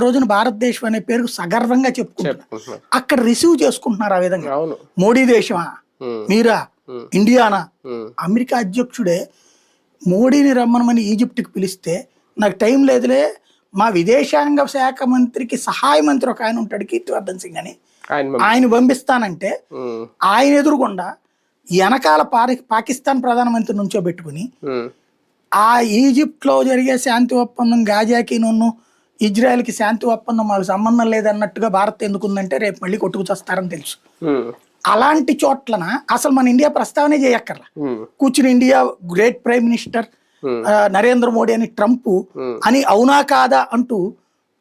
రోజున భారతదేశం అనే పేరు సగర్వంగా చెప్పుకుంటున్నారు అక్కడ రిసీవ్ చేసుకుంటున్నారు ఆ విధంగా. మోడీ దేశమా? మీరా? ఇండియానా? అమెరికా అధ్యక్షుడే మోడీని రమ్మనమని ఈజిప్ట్కి పిలిస్తే నాకు టైం లేదులే మా విదేశాంగ శాఖ మంత్రికి సహాయ మంత్రి ఒక ఆయన ఉంటాడు కీర్తివర్ధన్ సింగ్ అని. ఆయన పంపిస్తానంటే ఆయన ఎదురుగుండా వెనకాల పారి పాకిస్తాన్ ప్రధానమంత్రి నుంచో పెట్టుకుని ఆ ఈజిప్ట్లో జరిగే శాంతి ఒప్పందం గాజాకి నున్ను ఇజ్రాయెల్కి శాంతి ఒప్పందం మాకు సంబంధం లేదన్నట్టుగా భారత్ ఎందుకుందంటే రేపు మళ్ళీ కొట్టుకు చస్తారని తెలుసు. అలాంటి చోట్లన అసలు మన ఇండియా ప్రస్తావనే చేయక్కర్లా. కూర్చుని India great prime minister Narendra Modi అని ట్రంప్. అని అవునా కాదా అంటూ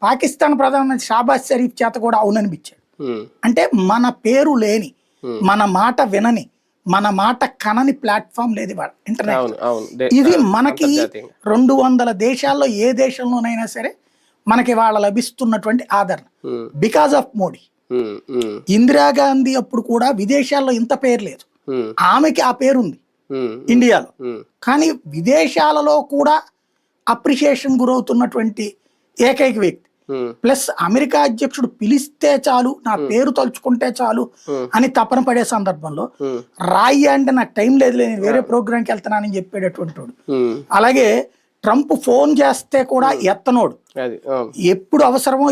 పాకిస్తాన్ ప్రధానమంత్రి షాబాజ్ షరీఫ్ చేత కూడా అవుననిపించాడు. అంటే మన పేరు లేని. మన మాట వినని మన మాట కనని ప్లాట్ఫామ్ లేదు ఇవాళ ఇంటర్నెట్. ఇది మనకి. రెండు వందల దేశాల్లో ఏ దేశంలోనైనా సరే మనకి వాళ్ళ లభిస్తున్నటువంటి ఆదరణ. బికాజ్ ఆఫ్ మోడీ ఇందిరాగాంధీ అప్పుడు కూడా విదేశాల్లో ఇంత పేరు లేదు. ఉమ్, ఆమెకి ఆ పేరు ఉంది ఉమ్, ఇండియాలో. ఉమ్, కానీ విదేశాలలో కూడా అప్రిషియేషన్ గురవుతున్నటువంటి ఏకైక వ్యక్తి. ప్లస్ అమెరికా అధ్యక్షుడు పిలిస్తే చాలు నా పేరు తలుచుకుంటే చాలు Hmm. అని తపన పడే సందర్భంలో రాయి అంటే నాకు టైం లేదు నేను వేరే ప్రోగ్రామ్కి వెళ్తున్నానని చెప్పేటటువంటి వాడు. అలాగే ట్రంప్ ఫోన్ చేస్తే కూడా ఎత్తనోడు. అది అవును. ఎప్పుడు అవసరమో